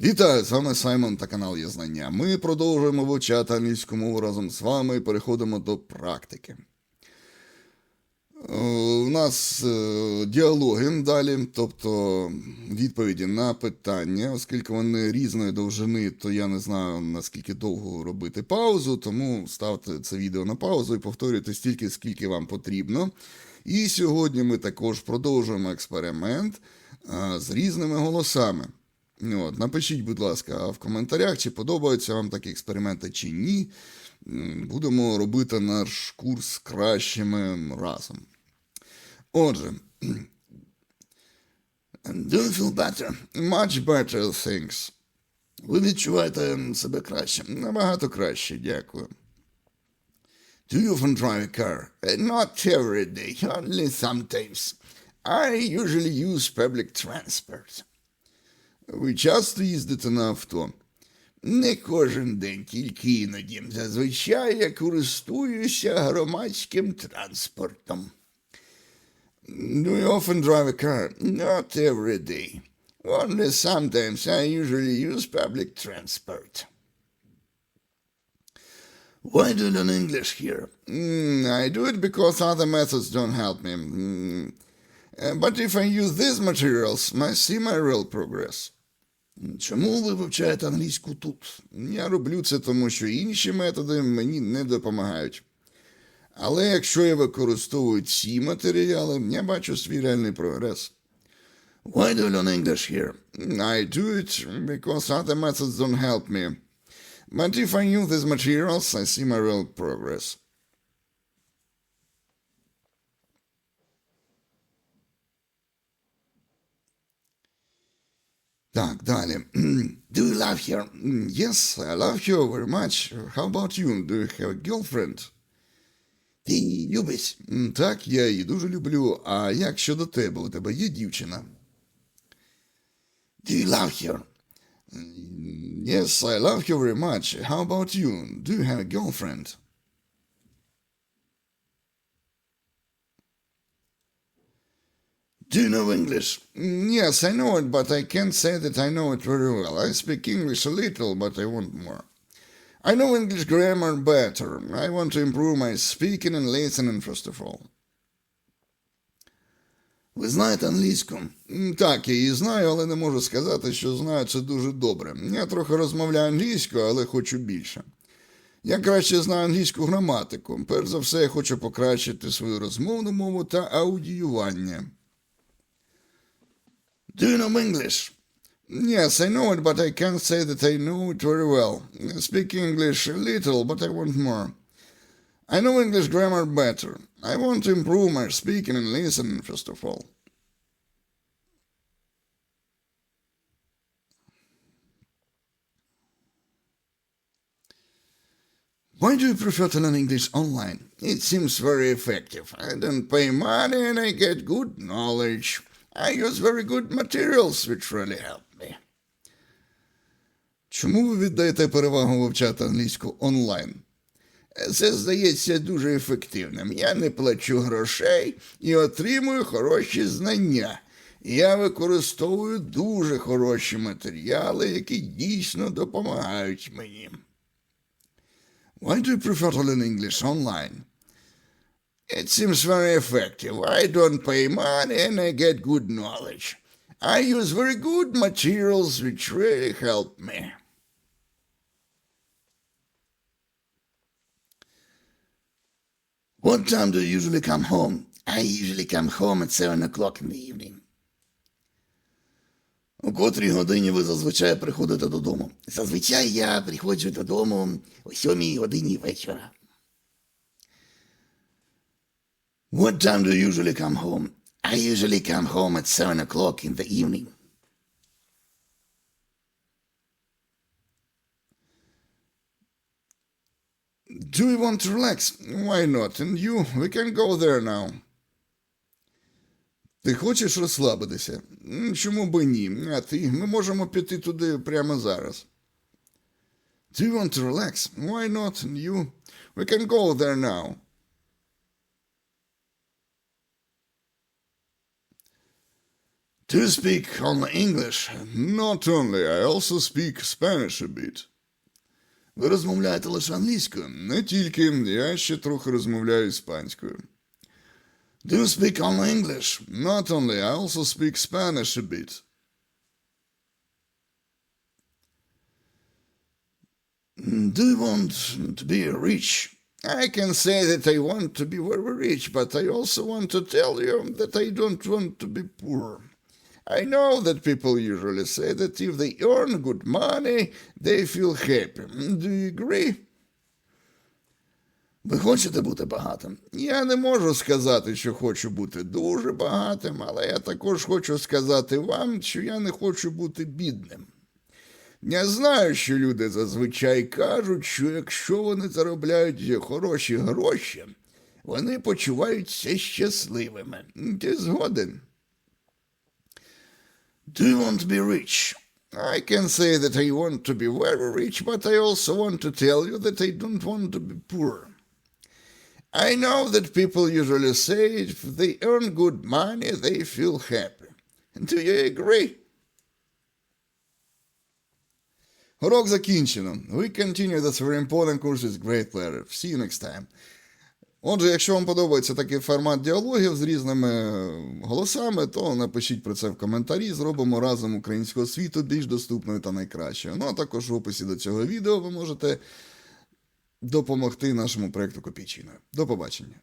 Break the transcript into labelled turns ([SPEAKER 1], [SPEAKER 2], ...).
[SPEAKER 1] Вітаю, з вами Саймон та канал Є Знання. Ми продовжуємо вивчати англійську мову разом з вами і переходимо до практики. Нас е, діалоги далі, тобто відповіді на питання, оскільки вони різної довжини, то я не знаю наскільки довго робити паузу, тому ставте це відео на паузу і повторюйте стільки, скільки вам потрібно. І сьогодні ми також продовжуємо експеримент е, з різними голосами. От, напишіть, будь ласка, в коментарях, чи подобаються вам такі експерименти чи ні. Будемо робити наш курс кращими разом. Отже, do you feel better? Much better, thanks. Ви відчуваєте себе краще? Набагато краще, дякую. Do you often drive a car? Uh, Not every day, only sometimes. I usually use public transport. Ви часто їздите на авто? Не кожен день, тільки іноді. Зазвичай я користуюся громадським транспортом. Do you often drive a car? Not every day. Only sometimes I usually use public transport. Why do you learn English here? Mm, I do it because other methods don't help me. Mm, uh, but if I use these materials, I see my real progress. Чому ви вивчаєте англійську тут? Я роблю це тому, що інші методи мені не допомагають. Але якщо я використовую ці матеріали, я бачу свій реальний прогрес. Why do you learn English here? I do it because other methods don't help me. But if I use these materials, I see my real progress. Так, далі. Do you love her? Yes, I love her very much. How about you? Do you have a girlfriend? Ти її любиш? М, Так, я її дуже люблю. А як щодо тебе? У тебе є дівчина? Do you love her? Yes, I love her very much. How about you? Do you have a girlfriend? Do you know English? Mm, Yes, I know it, but I can't say that I know it very well. I speak English a little, but I want more. I know English grammar better. I want to improve my speaking and listening, first of all. Ви знаєте англійську? Так, я її знаю, але не можу сказати, що знаю це дуже добре. Я трохи розмовляю англійською, але хочу більше. Я краще знаю англійську граматику. Перш за все, я хочу покращити свою розмовну мову та аудіювання. Do you know English? Yes, I know it, but I can't say that I know it very well. I speak English a little, but I want more. I know English grammar better. I want to improve my speaking and listening, first of all. Why do you prefer to learn English online? It seems very effective. I don't pay money and I get good knowledge. I use very good materials which really help. Чому ви віддаєте перевагу вивчати англійську онлайн? Це здається дуже ефективним. Я не плачу грошей і отримую хороші знання. Я використовую дуже хороші матеріали, які дійсно допомагають мені. Why do you prefer to learn English online? It seems very effective. I don't pay money and I get good knowledge. I use very good materials which really help me. What time do you usually come home? I usually come home at 7 o'clock in the evening. У котрій годині ви зазвичай приходите додому? Зазвичай я приходжу додому о 7 годині вечора. What time do you usually come home? I usually come home at 7 o'clock in the evening. Do you want to relax? Why not? And you, we can go there now. Ти хочеш розслабитися? М, Чому би ні? А ти, ми можемо піти туди прямо зараз. Do you want to relax? Why not? And you, we can go there now. Do you speak only English? Not only, I also speak Spanish a bit. Ви розмовляєте лише англійською? Не тільки, я ще трохи розмовляю іспанською. Do you speak only English? Not only, I also speak Spanish a bit. Do you want to be rich? I can say that I want to be very rich, but I also want to tell you that I don't want to be poor. I know that people usually say that if they earn good money, they feel happy. Do you agree? Ви хочете бути багатим? Я не можу сказати, що хочу бути дуже багатим, але я також хочу сказати вам, що я не хочу бути бідним. Я знаю, що люди зазвичай кажуть, що якщо вони заробляють хороші гроші, вони почуваються щасливими. Ти згоден? Do you want to be rich? I can say that I want to be very rich, but I also want to tell you that I don't want to be poor. I know that people usually say if they earn good money, they feel happy. Do you agree? Урок закінчено. We continue this very important course with great pleasure. See you next time. Отже, якщо вам подобається такий формат діалогів з різними голосами, то напишіть про це в коментарі. Зробимо разом українського світу більш доступною та найкращою. Ну а також в описі до цього відео ви можете допомогти нашому проєкту Копійчиною. До побачення.